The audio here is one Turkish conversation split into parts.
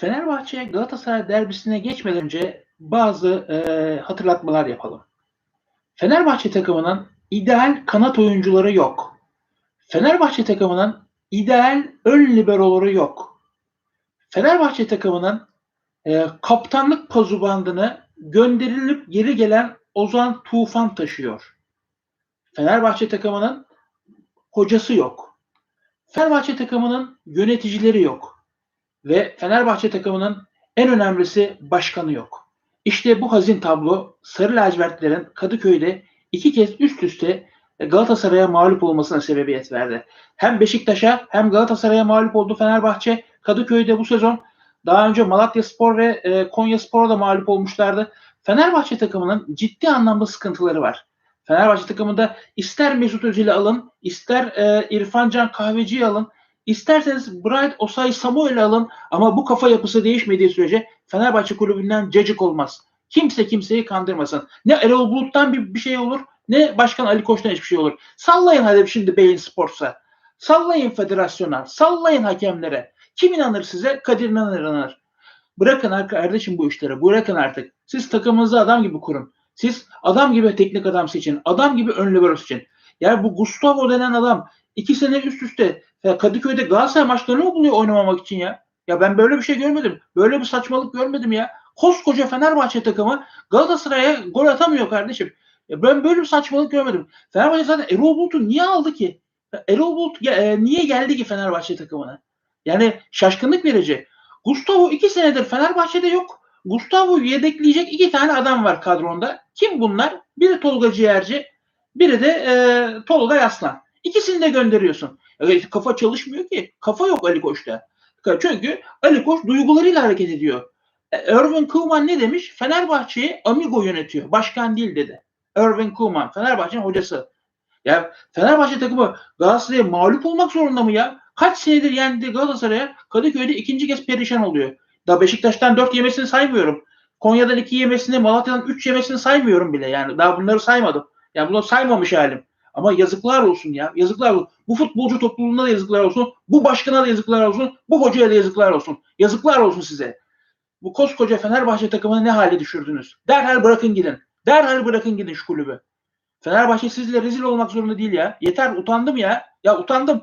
Fenerbahçe Galatasaray derbisine geçmeden önce bazı e, hatırlatmalar yapalım. Fenerbahçe takımının ideal kanat oyuncuları yok. Fenerbahçe takımının ideal ön liberoları yok. Fenerbahçe takımının e, kaptanlık pozu bandını gönderilip geri gelen Ozan Tufan taşıyor. Fenerbahçe takımının hocası yok. Fenerbahçe takımının yöneticileri yok. Ve Fenerbahçe takımının en önemlisi başkanı yok. İşte bu hazin tablo Sarı Lacivertlerin Kadıköy'de iki kez üst üste Galatasaray'a mağlup olmasına sebebiyet verdi. Hem Beşiktaş'a hem Galatasaray'a mağlup oldu Fenerbahçe. Kadıköy'de bu sezon daha önce Malatya Spor ve e, Konya Spor'a da mağlup olmuşlardı. Fenerbahçe takımının ciddi anlamda sıkıntıları var. Fenerbahçe takımında ister Mesut Özil'i alın, ister e, İrfan Can Kahveci'yi alın, isterseniz Bright Osay Samuel'i alın ama bu kafa yapısı değişmediği sürece Fenerbahçe kulübünden cacık olmaz. Kimse kimseyi kandırmasın. Ne Erol Bulut'tan bir, bir şey olur ne Başkan Ali Koç'tan hiçbir şey olur. Sallayın hadi şimdi Beyin Sports'a. Sallayın federasyona. Sallayın hakemlere. Kim inanır size? Kadir İnanır inanır. Bırakın kardeşim bu işleri. Bırakın artık. Siz takımınızı adam gibi kurun. Siz adam gibi teknik adam seçin. Adam gibi ön libero seçin. Yani bu Gustavo denen adam iki sene üst üste ya Kadıköy'de Galatasaray maçlarını mı buluyor oynamamak için ya? Ya ben böyle bir şey görmedim. Böyle bir saçmalık görmedim ya. Koskoca Fenerbahçe takımı Galatasaray'a gol atamıyor kardeşim. Ya ben böyle bir saçmalık görmedim. Fenerbahçe zaten Erol Bulut'u niye aldı ki? Erol Bulut e, niye geldi ki Fenerbahçe takımına? Yani şaşkınlık verici. Gustavo iki senedir Fenerbahçe'de yok. Gustavo'yu yedekleyecek iki tane adam var kadronda. Kim bunlar? Biri Tolga Ciğerci, biri de e, Tolga Yaslan. İkisini de gönderiyorsun. E, kafa çalışmıyor ki. Kafa yok Ali Koç'ta. Çünkü Ali Koç duygularıyla hareket ediyor. E, Irvin Koeman ne demiş? Fenerbahçe'yi amigo yönetiyor. Başkan değil dedi. Irvin Koeman, Fenerbahçe'nin hocası. Ya Fenerbahçe takımı Galatasaray'a mağlup olmak zorunda mı ya? Kaç senedir yendi Galatasaray'a Kadıköy'de ikinci kez perişan oluyor. Daha Beşiktaş'tan dört yemesini saymıyorum. Konya'dan iki yemesini, Malatya'dan üç yemesini saymıyorum bile. Yani daha bunları saymadım. Yani bunu saymamış halim. Ama yazıklar olsun ya. Yazıklar olsun. Bu futbolcu topluluğuna da yazıklar olsun. Bu başkana da yazıklar olsun. Bu hocaya da yazıklar olsun. Yazıklar olsun size. Bu koskoca Fenerbahçe takımını ne hale düşürdünüz? Derhal bırakın gidin. Derhal bırakın gidin şu kulübü. Fenerbahçe sizle rezil olmak zorunda değil ya. Yeter utandım ya. Ya utandım.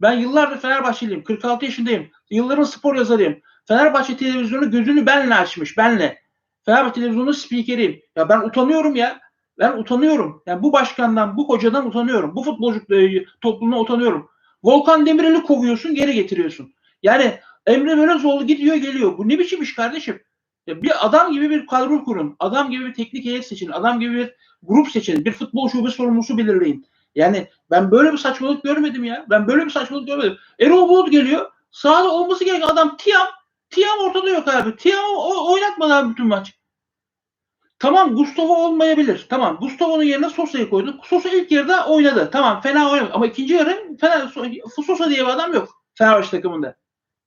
Ben yıllardır Fenerbahçeliyim. 46 yaşındayım. Yılların spor yazarıyım. Fenerbahçe televizyonu gözünü benle açmış. Benle. Fenerbahçe televizyonu spikeriyim. Ya ben utanıyorum ya. Ben utanıyorum. Yani bu başkandan, bu hocadan utanıyorum. Bu futbolcu e, topluluğuna utanıyorum. Volkan Demirel'i kovuyorsun, geri getiriyorsun. Yani Emre Belözoğlu gidiyor geliyor. Bu ne biçim iş kardeşim? Ya bir adam gibi bir kadro kurun. Adam gibi bir teknik heyet seçin. Adam gibi bir grup seçin. Bir futbol şube sorumlusu belirleyin. Yani ben böyle bir saçmalık görmedim ya. Ben böyle bir saçmalık görmedim. Erol Bulut geliyor. Sahada olması gereken adam Tiam. Tiam ortada yok abi. Tiam oynatmadı abi bütün maç. Tamam Gustavo olmayabilir. Tamam Gustavo'nun yerine Sosa'yı koyduk. Sosa ilk yarıda oynadı. Tamam fena oynamadı. Ama ikinci yarı fena, Sosa diye bir adam yok Fenerbahçe takımında.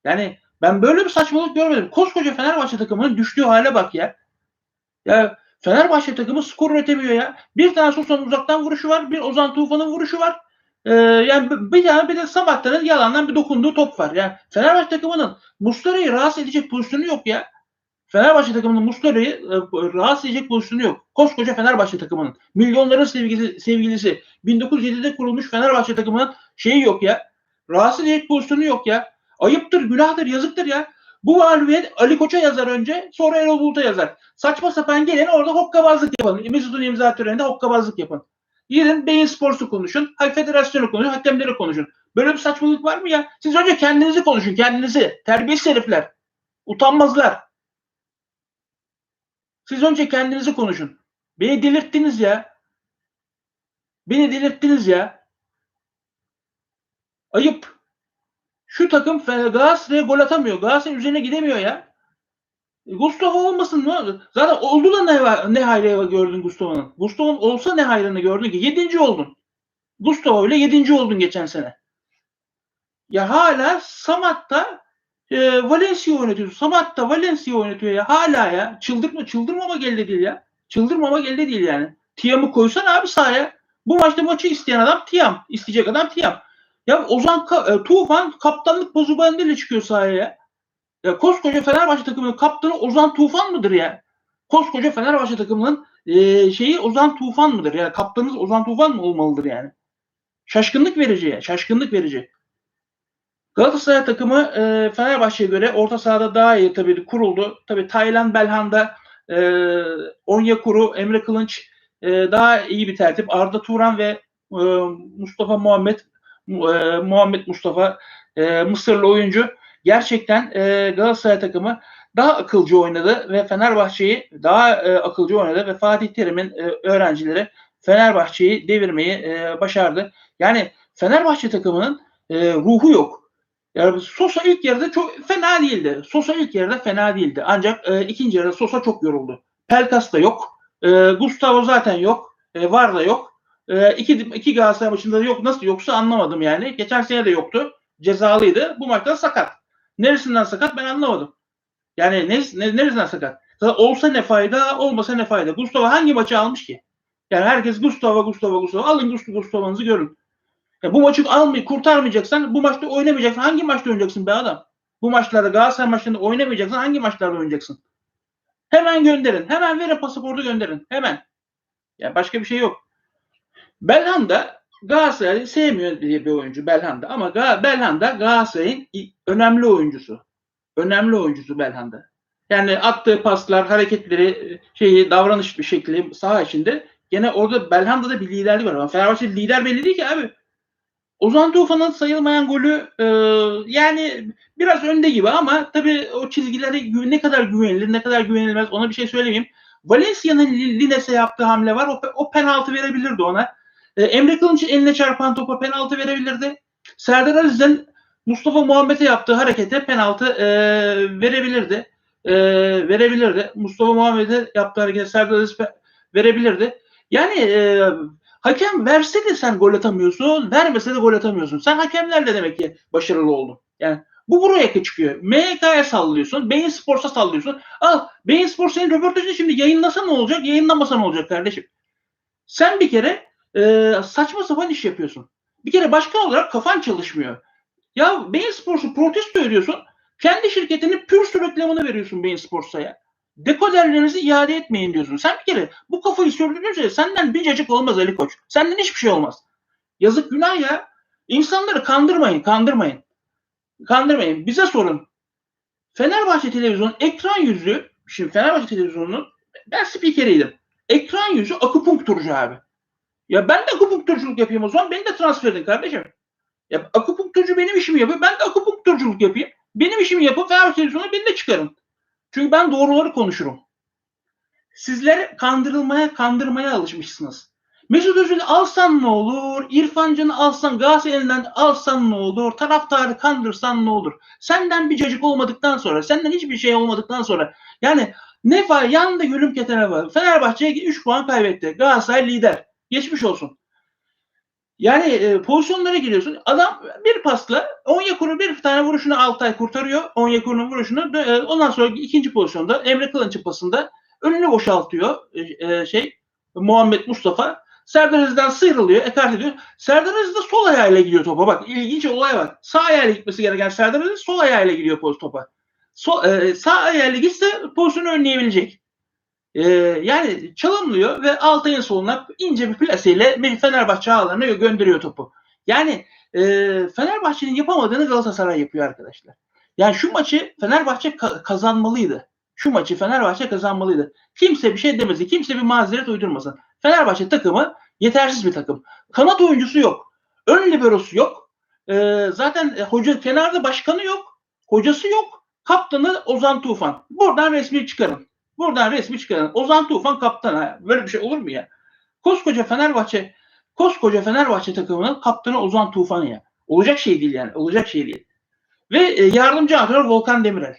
Yani ben böyle bir saçmalık görmedim. Koskoca Fenerbahçe takımının düştüğü hale bak ya. Ya Fenerbahçe takımı skor üretemiyor ya. Bir tane Sosa'nın uzaktan vuruşu var. Bir Ozan Tufan'ın vuruşu var. Ee, yani bir tane bir de Sabahta'nın yalandan bir dokunduğu top var. Yani Fenerbahçe takımının Muslera'yı rahatsız edecek pozisyonu yok ya. Fenerbahçe takımının Muslera'yı e, rahatsız edecek pozisyonu yok. Koskoca Fenerbahçe takımının. Milyonların sevgilisi, sevgilisi. 1907'de kurulmuş Fenerbahçe takımının şeyi yok ya. Rahatsız edecek pozisyonu yok ya. Ayıptır, günahtır, yazıktır ya. Bu mağlubiyet Ali Koç'a yazar önce, sonra Erol Bulut'a yazar. Saçma sapan gelin orada hokkabazlık yapın. Mesut'un imza töreninde hokkabazlık yapın. Gidin Beyin Sports'u konuşun, federasyonu konuşun, hakemleri konuşun. Böyle bir saçmalık var mı ya? Siz önce kendinizi konuşun, kendinizi. Terbiyesiz herifler. Utanmazlar. Siz önce kendinizi konuşun. Beni delirttiniz ya. Beni delirttiniz ya. Ayıp. Şu takım Galatasaray'a gol atamıyor. Galatasaray üzerine gidemiyor ya. E, Gustavo olmasın mı? Zaten oldu da ne, ne hayrı gördün Gustavo'nun. Gustavo'nun olsa ne hayrını gördün ki? Yedinci oldun. Gustavo ile yedinci oldun geçen sene. Ya hala Samat'ta e, Valencia oynatıyor. Samat'ta Valencia oynatıyor ya. Hala ya. Çıldırma, çıldırmama elde değil ya. Çıldırmama elde değil yani. Tiam'ı koysan abi sahaya. Bu maçta maçı isteyen adam Tiam. isteyecek adam Tiam. Ya Ozan e, Tufan kaptanlık bozu bandıyla çıkıyor sahaya. Ya koskoca Fenerbahçe takımının kaptanı Ozan Tufan mıdır ya? Koskoca Fenerbahçe takımının e, şeyi Ozan Tufan mıdır? Ya kaptanınız Ozan Tufan mı olmalıdır yani? Şaşkınlık verici ya. Şaşkınlık verici. Galatasaray takımı e, Fenerbahçe'ye göre orta sahada daha iyi tabii kuruldu. Tabii Taylan Belhanda, e, Onyekuru, Emre Kılınç e, daha iyi bir tertip. Arda Turan ve e, Mustafa Muhammed e, Muhammed Mustafa e, Mısırlı oyuncu gerçekten e, Galatasaray takımı daha akılcı oynadı ve Fenerbahçe'yi daha e, akılcı oynadı ve Fatih Terim'in e, öğrencileri Fenerbahçe'yi devirmeyi e, başardı. Yani Fenerbahçe takımının e, ruhu yok. Yani Sosa ilk yarıda çok fena değildi. Sosa ilk yarıda fena değildi. Ancak e, ikinci yarıda Sosa çok yoruldu. Pelkas da yok. E, Gustavo zaten yok. E, var da yok. E, iki, iki Galatasaray maçında da yok. Nasıl yoksa anlamadım yani. Geçen sene de yoktu. Cezalıydı. Bu maçta sakat. Neresinden sakat ben anlamadım. Yani ne, ne, neresinden sakat? Olsa ne fayda, olmasa ne fayda. Gustavo hangi maçı almış ki? Yani herkes Gustavo, Gustavo, Gustavo. Alın Gustavo, Gustavo'nuzu görün. Ya bu maçı almayı kurtarmayacaksan bu maçta oynamayacaksın. Hangi maçta oynayacaksın be adam? Bu maçlarda Galatasaray maçlarında oynamayacaksan hangi maçlarda oynayacaksın? Hemen gönderin. Hemen verin pasaportu gönderin. Hemen. Ya başka bir şey yok. Belhanda Galatasaray'ı sevmiyor diye bir oyuncu Belhanda ama Ga Belhanda Galatasaray'ın önemli oyuncusu. Önemli oyuncusu Belhanda. Yani attığı paslar, hareketleri, şeyi, davranış bir şekli saha içinde gene orada Belhanda'da bir liderlik var. Ama Fenerbahçe lider belli değil ki abi. Ozan Tufan'ın sayılmayan golü e, yani biraz önde gibi ama tabii o çizgileri ne kadar güvenilir ne kadar güvenilmez ona bir şey söylemeyeyim. Valencia'nın Lines'e yaptığı hamle var. O, o penaltı verebilirdi ona. E, Emre Kılınç'ın eline çarpan topa penaltı verebilirdi. Serdar Aziz'in Mustafa Muhammed'e yaptığı harekete penaltı e, verebilirdi. E, verebilirdi. Mustafa Muhammed'e yaptığı harekete Serdar Aziz verebilirdi. Yani e, Hakem verse de sen gol atamıyorsun, vermese de gol atamıyorsun. Sen hakemlerle demek ki başarılı oldun. Yani bu buraya çıkıyor. MHK'ya sallıyorsun, Beyin Sports'a sallıyorsun. Al, Beyin Spor senin röportajını şimdi yayınlasa ne olacak, yayınlamasa ne olacak kardeşim? Sen bir kere e, saçma sapan iş yapıyorsun. Bir kere başkan olarak kafan çalışmıyor. Ya Beyin Sports'u protesto ediyorsun, kendi şirketinin pür reklamını veriyorsun Beyin Sports'a ya dekoderlerinizi iade etmeyin diyorsun. Sen bir kere bu kafayı sürdürünce senden bir cacık olmaz Ali Koç. Senden hiçbir şey olmaz. Yazık günah ya. İnsanları kandırmayın, kandırmayın. Kandırmayın. Bize sorun. Fenerbahçe televizyonu ekran yüzü, şimdi Fenerbahçe televizyonunun ben spikeriydim. Ekran yüzü akupunkturcu abi. Ya ben de akupunkturculuk yapayım o zaman. Beni de transfer edin kardeşim. Ya akupunkturcu benim işimi yapıyor. Ben de akupunkturculuk yapayım. Benim işimi yapıp Fenerbahçe televizyonuna beni de çıkarın. Çünkü ben doğruları konuşurum. Sizler kandırılmaya, kandırmaya alışmışsınız. Mesut Özil'i alsan ne olur? İrfan Can'ı alsan, Galatasaray'ından alsan ne olur? Taraftarı kandırsan ne olur? Senden bir cacık olmadıktan sonra, senden hiçbir şey olmadıktan sonra yani ne var? Yanında gülüm ketene var. Fenerbahçe 3 puan kaybetti. Galatasaray lider. Geçmiş olsun. Yani e, pozisyonlara giriyorsun. Adam bir pasla Onyekuru bir tane vuruşunu Altay kurtarıyor. Onyekuru'nun vuruşunu. E, ondan sonra ikinci pozisyonda Emre Kılınç'ın pasında önünü boşaltıyor e, e, şey Muhammed Mustafa. Serdar Aziz'den sıyrılıyor, ekart ediyor. Serdar Aziz de sol ayağıyla gidiyor topa. Bak ilginç olay var. Sağ ayağıyla gitmesi gereken Serdar Aziz sol ayağıyla gidiyor poz topa. So, e, sağ ayağıyla gitse pozisyonu önleyebilecek. Ee, yani çalımlıyor ve Altay'ın soluna ince bir plaseyle Fenerbahçe ağlarına gönderiyor topu. Yani e, Fenerbahçe'nin yapamadığını Galatasaray yapıyor arkadaşlar. Yani şu maçı Fenerbahçe ka- kazanmalıydı. Şu maçı Fenerbahçe kazanmalıydı. Kimse bir şey demesin. Kimse bir mazeret uydurmasın. Fenerbahçe takımı yetersiz bir takım. Kanat oyuncusu yok. Ön liberosu yok. E, zaten hoca kenarda başkanı yok. Hocası yok. Kaptanı Ozan Tufan. Buradan resmi çıkarın. Buradan resmi çıkarın. Ozan Tufan kaptan. Ha. Böyle bir şey olur mu ya? Koskoca Fenerbahçe koskoca Fenerbahçe takımının kaptanı Ozan Tufan ya. Olacak şey değil yani. Olacak şey değil. Ve e, yardımcı antrenör Volkan Demirel.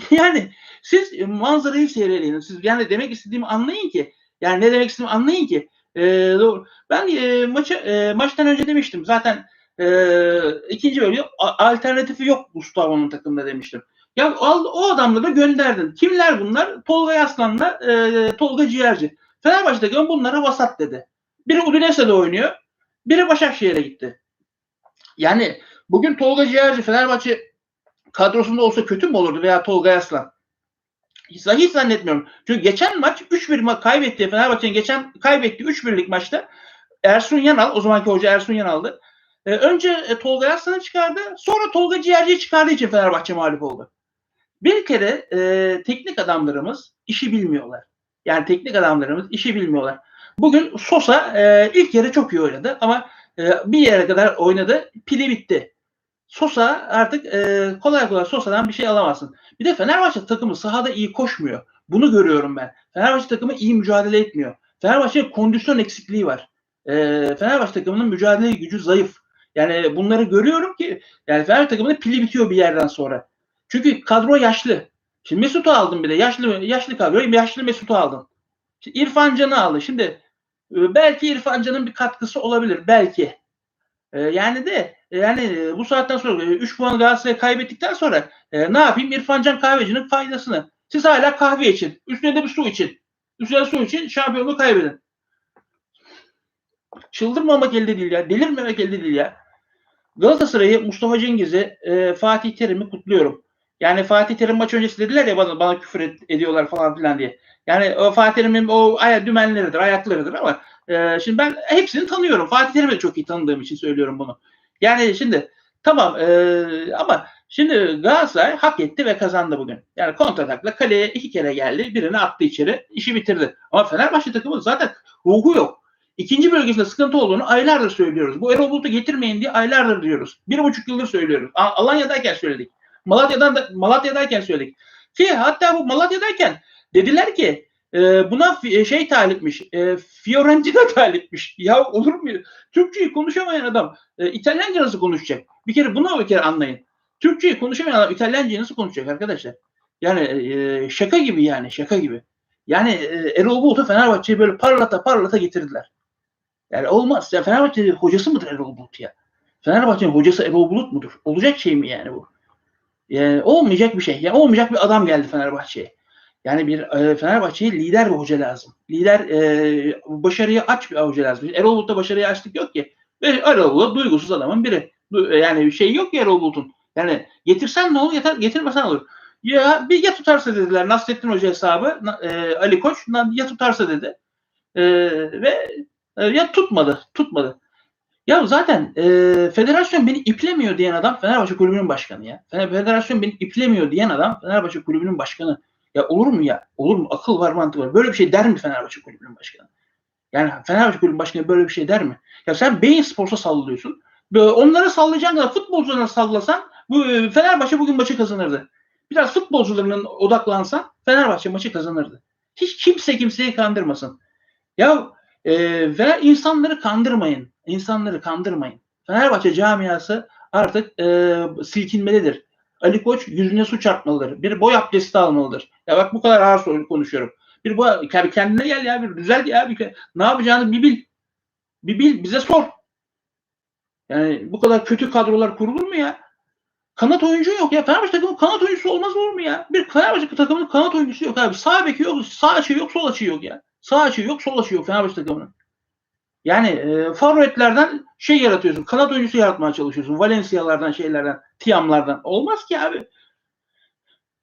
yani siz manzarayı seyredin. Siz yani demek istediğimi anlayın ki yani ne demek istediğimi anlayın ki e, doğru. Ben e, maçı e, maçtan önce demiştim. Zaten e, ikinci bölüm alternatifi yok Gustavo'nun takımında demiştim. Ya o, o adamları gönderdin. Kimler bunlar? Tolga Yaslan'la e, Tolga Ciğerci. Fenerbahçe takımı bunlara vasat dedi. Biri Udinese'de oynuyor. Biri Başakşehir'e gitti. Yani bugün Tolga Ciğerci Fenerbahçe kadrosunda olsa kötü mü olurdu veya Tolga Aslan? Hiç, hiç zannetmiyorum. Çünkü geçen maç 3-1 ma- kaybetti. Fenerbahçe'nin geçen kaybettiği 3-1'lik maçta Ersun Yanal, o zamanki hoca Ersun Yanal'dı. Ee, önce e, Tolga Aslan'ı çıkardı. Sonra Tolga Ciğerci'yi çıkardığı için Fenerbahçe mağlup oldu. Bir kere e, teknik adamlarımız işi bilmiyorlar. Yani teknik adamlarımız işi bilmiyorlar. Bugün Sosa e, ilk yarı çok iyi oynadı ama e, bir yere kadar oynadı. Pili bitti. Sosa artık e, kolay kolay Sosa'dan bir şey alamazsın. Bir de Fenerbahçe takımı sahada iyi koşmuyor. Bunu görüyorum ben. Fenerbahçe takımı iyi mücadele etmiyor. Fenerbahçe'nin kondisyon eksikliği var. E, Fenerbahçe takımının mücadele gücü zayıf. Yani bunları görüyorum ki yani Fenerbahçe takımının pili bitiyor bir yerden sonra. Çünkü kadro yaşlı. Şimdi Mesut'u aldın bir de. Yaşlı yaşlı kadroyu yaşlı Mesut'u aldın. Şimdi İrfan Can'ı aldı. Şimdi e, belki İrfan Can'ın bir katkısı olabilir. Belki. E, yani de e, yani bu saatten sonra 3 puan Galatasaray kaybettikten sonra ne yapayım? İrfan Can kahvecinin faydasını. Siz hala kahve için. Üstüne de bir su için. Üstüne su için şampiyonluğu kaybedin. Çıldırmamak elde değil ya. Delirmemek elde değil ya. Galatasaray'ı, Mustafa Cengiz'i, e, Fatih Terim'i kutluyorum. Yani Fatih Terim maç öncesi dediler ya bana, bana küfür ed- ediyorlar falan filan diye. Yani o Fatih Terim'in o aya dümenleridir, ayaklarıdır ama e, şimdi ben hepsini tanıyorum. Fatih Terim'i de çok iyi tanıdığım için söylüyorum bunu. Yani şimdi tamam e, ama şimdi Galatasaray hak etti ve kazandı bugün. Yani kontratakla kaleye iki kere geldi. Birini attı içeri. işi bitirdi. Ama Fenerbahçe takımı zaten ruhu yok. İkinci bölgesinde sıkıntı olduğunu aylardır söylüyoruz. Bu Erol Bulut'u getirmeyin diye aylardır diyoruz. Bir buçuk yıldır söylüyoruz. Alanya'dayken söyledik. Malatya'dan da, Malatya'dayken söyledik. Ki hatta bu Malatya'dayken dediler ki e, buna fi- şey talipmiş. E, Fiorentina talipmiş. Ya olur mu? Türkçeyi konuşamayan adam e, İtalyanca nasıl konuşacak? Bir kere bunu bir kere anlayın. Türkçeyi konuşamayan adam İtalyancayı nasıl konuşacak arkadaşlar? Yani e, şaka gibi yani şaka gibi. Yani e, Erol Bulut'u Fenerbahçe'yi böyle parlata parlata getirdiler. Yani olmaz. Ya Fenerbahçe hocası mıdır Erol Bulut ya? Fenerbahçe'nin hocası Erol Bulut mudur? Olacak şey mi yani bu? Yani olmayacak bir şey. Yani olmayacak bir adam geldi Fenerbahçe'ye. Yani bir e, Fenerbahçe'ye lider bir hoca lazım. Lider e, başarıyı aç bir hoca lazım. Erol Bulut'ta başarıyı açlık yok ki. Ve Erol Bulut duygusuz adamın biri. Du- Yani bir şey yok ki Erol Bulut'un. Yani getirsen ne olur, yeter, getirmesen olur. Ya bir ya tutarsa dediler Nasrettin Hoca hesabı e, Ali Koç ya tutarsa dedi. E, ve e, ya tutmadı. Tutmadı. Ya zaten e, federasyon beni iplemiyor diyen adam Fenerbahçe kulübünün başkanı ya. Federasyon beni iplemiyor diyen adam Fenerbahçe kulübünün başkanı. Ya olur mu ya? Olur mu? Akıl var mantık var. Böyle bir şey der mi Fenerbahçe kulübünün başkanı? Yani Fenerbahçe kulübünün başkanı böyle bir şey der mi? Ya sen Beyin Sports'a sallıyorsun. Onlara sallayacağın kadar futbolcularına sallasan bu e, Fenerbahçe bugün maçı kazanırdı. Biraz futbolcularının odaklansan Fenerbahçe maçı kazanırdı. Hiç kimse kimseyi kandırmasın. Ya e, ve insanları kandırmayın. İnsanları kandırmayın. Fenerbahçe camiası artık e, silkinmelidir. Ali Koç yüzüne su çarpmalıdır. Bir boy abdesti almalıdır. Ya bak bu kadar ağır soru konuşuyorum. Bir boy, kendine gel ya bir düzel ya bir ne yapacağını bir bil. Bir bil bize sor. Yani bu kadar kötü kadrolar kurulur mu ya? Kanat oyuncu yok ya. Fenerbahçe takımı kanat oyuncusu olmaz olur mu ya? Bir Fenerbahçe takımının kanat oyuncusu yok abi. Sağ beki yok, sağ açığı yok, sol açığı yok ya. Sağ açığı yok, sol açığı yok Fenerbahçe takımının. Yani e, forvetlerden şey yaratıyorsun. Kanat oyuncusu yaratmaya çalışıyorsun. Valencia'lardan şeylerden, Tiam'lardan. Olmaz ki abi.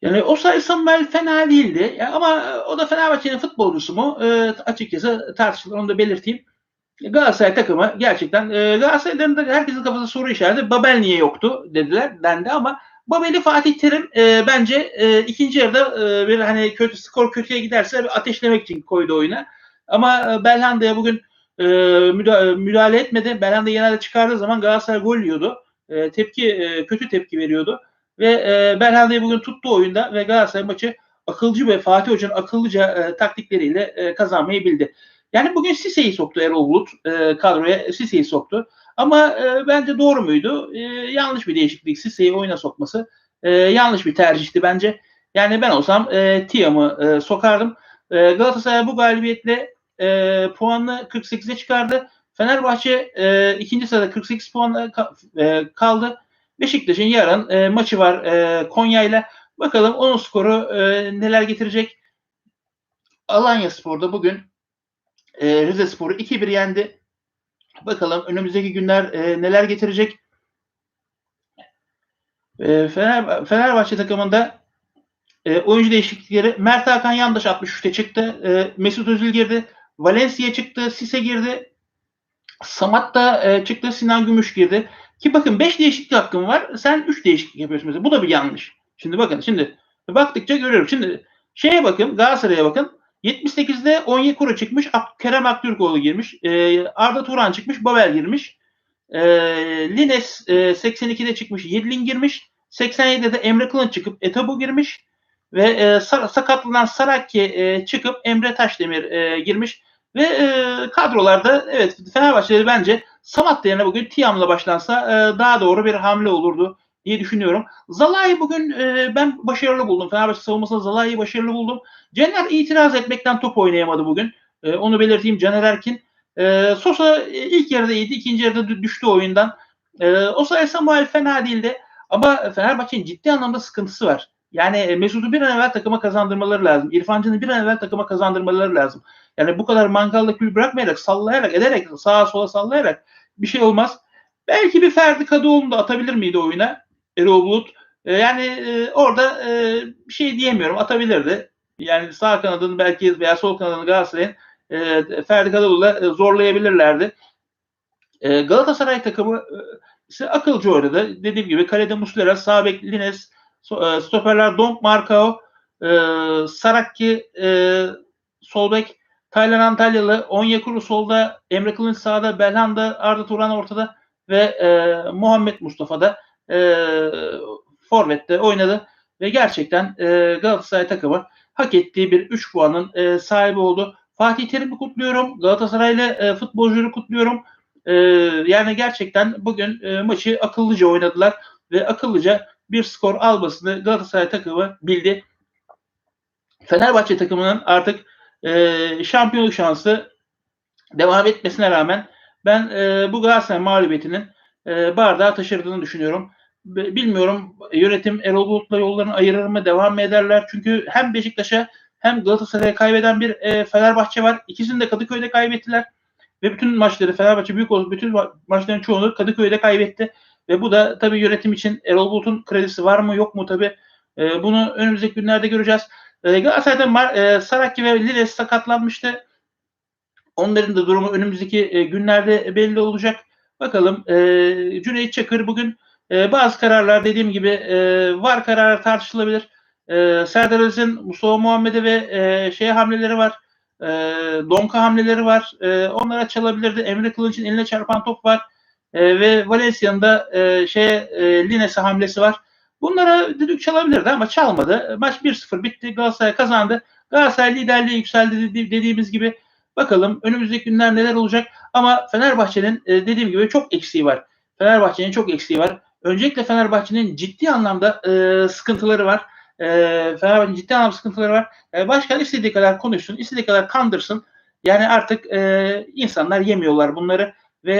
Yani o sayı Samuel fena değildi. Ya ama o da Fenerbahçe'nin futbolcusu mu? E, açıkçası tartışılır. Onu da belirteyim. Galatasaray takımı gerçekten e, Galatasaray'ın da herkesin kafasında soru işareti. Babel niye yoktu dediler dendi ama Babel'i Fatih Terim e, bence e, ikinci yarıda e, bir hani kötü skor kötüye giderse bir ateşlemek için koydu oyuna. Ama e, Belhanda'ya bugün e, müda- müdahale etmedi. Belhanda genelde çıkardığı zaman Galatasaray gol yiyordu. E, tepki e, kötü tepki veriyordu. Ve e, Belhanda'yı bugün tuttu oyunda ve Galatasaray maçı akılcı ve Fatih Hoca'nın akıllıca e, taktikleriyle e, kazanmayı bildi. Yani bugün Sise'yi soktu Erol Bulut e, kadroya Sise'yi soktu. Ama e, bence doğru muydu? E, yanlış bir değişiklik. Sise'yi oyuna sokması e, yanlış bir tercihti bence. Yani ben olsam e, Tiam'ı e, sokardım. E, Galatasaray bu galibiyetle e, puanını 48'e çıkardı. Fenerbahçe e, ikinci sırada 48 puanla ka- e, kaldı. Beşiktaş'ın yarın e, maçı var e, Konya'yla. Bakalım onun skoru e, neler getirecek. Alanya Spor'da bugün e, Rize Spor'u 2-1 yendi. Bakalım önümüzdeki günler e, neler getirecek. E, Fener, Fenerbahçe takımında e, oyuncu değişiklikleri Mert Hakan Yandaş 63'te çıktı. E, Mesut Özil girdi. Valencia çıktı. Sise girdi. Samat da e, çıktı. Sinan Gümüş girdi. Ki bakın 5 değişiklik hakkım var. Sen 3 değişiklik yapıyorsun mesela. Bu da bir yanlış. Şimdi bakın şimdi baktıkça görüyorum. Şimdi şeye bakın Galatasaray'a bakın. 78'de Onyekuru çıkmış. Kerem Aktürkoğlu girmiş. E, Arda Turan çıkmış. Babel girmiş. E, Lines e, 82'de çıkmış. Yedlin girmiş. 87'de de Emre Kılınç çıkıp Etabo girmiş. Ve e, sakatlanan Saraki e, çıkıp Emre Taşdemir e, girmiş. Ve e, kadrolarda evet Fenerbahçe'de bence Samat yerine bugün Tiam'la başlansa e, daha doğru bir hamle olurdu diye düşünüyorum. Zalai bugün e, ben başarılı buldum. Fenerbahçe savunmasında Zalai'yi başarılı buldum. Caner itiraz etmekten top oynayamadı bugün. E, onu belirteyim Caner Erkin. E, Sosa e, ilk yarıda iyiydi. ikinci yarıda düştü oyundan. E, Osa Samuel fena değildi. Ama Fenerbahçe'nin ciddi anlamda sıkıntısı var. Yani e, Mesut'u bir an evvel takıma kazandırmaları lazım. İrfancan'ı bir an evvel takıma kazandırmaları lazım. Yani bu kadar mangalda kül bırakmayarak, sallayarak, ederek, sağa sola sallayarak bir şey olmaz. Belki bir Ferdi Kadıoğlu da atabilir miydi oyuna? Erol Bulut. E, yani e, orada e, bir şey diyemiyorum. Atabilirdi. Yani sağ kanadını belki veya sol kanadını Galatasaray'ın Ferdi Kadıoğlu'la e, zorlayabilirlerdi. Galatasaray takımı e, ise akılcı oynadı. Dediğim gibi kalede Muslera, sağ bek Lines, stoperler Donk Markao, e, Sarakki, e, sol bek Taylan Antalyalı, Onyekuru solda, Emre Kılınç sağda, Belhanda, Arda Turan ortada ve e, Muhammed Mustafa da e, Forvet'te oynadı ve gerçekten e, Galatasaray takımı hak ettiği bir 3 puanın e, sahibi oldu. Fatih Terim'i kutluyorum. Galatasaraylı e, futbolcuları kutluyorum. E, yani gerçekten bugün e, maçı akıllıca oynadılar ve akıllıca bir skor almasını Galatasaray takımı bildi. Fenerbahçe takımının artık e, şampiyonluk şansı devam etmesine rağmen ben e, bu Galatasaray mağlubiyetinin e, bardağı taşırdığını düşünüyorum. Bilmiyorum yönetim Erol Bulut'la yollarını ayırır mı devam mı ederler? Çünkü hem Beşiktaş'a hem Galatasaray'a kaybeden bir e, Fenerbahçe var. İkisini de Kadıköy'de kaybettiler. Ve bütün maçları Fenerbahçe büyük oldu. Bütün maçların çoğunu Kadıköy'de kaybetti. Ve bu da tabii yönetim için Erol Bulut'un kredisi var mı yok mu tabii. E, bunu önümüzdeki günlerde göreceğiz. E, Galatasaray'da Mar- e, Saraki ve Lires sakatlanmıştı. Onların da durumu önümüzdeki e, günlerde belli olacak. Bakalım e, Cüneyt Çakır bugün e, bazı kararlar dediğim gibi e, var kararı tartışılabilir. E, Serdar Aziz'in Mustafa Muhammed'e ve e, şeye hamleleri var. E, Donka hamleleri var. E, onlara çalabilirdi. Emre Kılınç'ın eline çarpan top var. E, ve Valencia'nın da e, şeye e, Lines'e hamlesi var. Bunlara düdük çalabilirdi ama çalmadı. Maç 1-0 bitti. Galatasaray kazandı. Galatasaray liderliğe yükseldi dediğimiz gibi. Bakalım önümüzdeki günler neler olacak. Ama Fenerbahçe'nin e, dediğim gibi çok eksiği var. Fenerbahçe'nin çok eksiği var. Öncelikle Fenerbahçe'nin ciddi anlamda e, sıkıntıları var. E, Fenerbahçe'nin ciddi anlamda sıkıntıları var. E, başkan istediği kadar konuşsun, istediği kadar kandırsın. Yani artık e, insanlar yemiyorlar bunları ve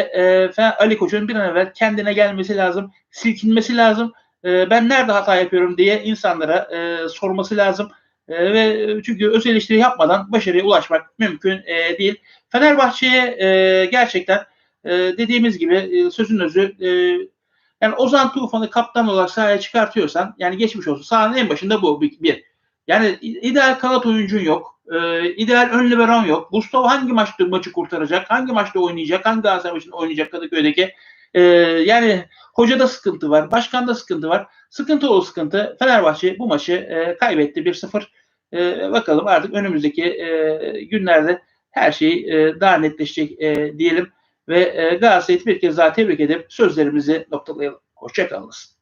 e, Ali Koç'un bir an evvel kendine gelmesi lazım, silkinmesi lazım. E, ben nerede hata yapıyorum diye insanlara e, sorması lazım. E, ve çünkü öz eleştiri yapmadan başarıya ulaşmak mümkün e, değil. Fenerbahçe'ye e, gerçekten e, dediğimiz gibi e, sözün özü e, yani Ozan Tufan'ı kaptan olarak sahaya çıkartıyorsan yani geçmiş olsun. Sahanın en başında bu bir. Yani ideal kanat oyuncun yok. E, ideal ön liberon yok. Gustavo hangi maçta maçı kurtaracak? Hangi maçta oynayacak? Hangi Galatasaray maçında oynayacak Kadıköy'deki? E, yani hocada sıkıntı var. Başkanda sıkıntı var. Sıkıntı o sıkıntı. Fenerbahçe bu maçı e, kaybetti 1-0. E, bakalım artık önümüzdeki e, günlerde her şey e, daha netleşecek e, diyelim ve e, Galatasaray'ı bir kez daha tebrik edip sözlerimizi noktalayalım. Hoşçakalınız.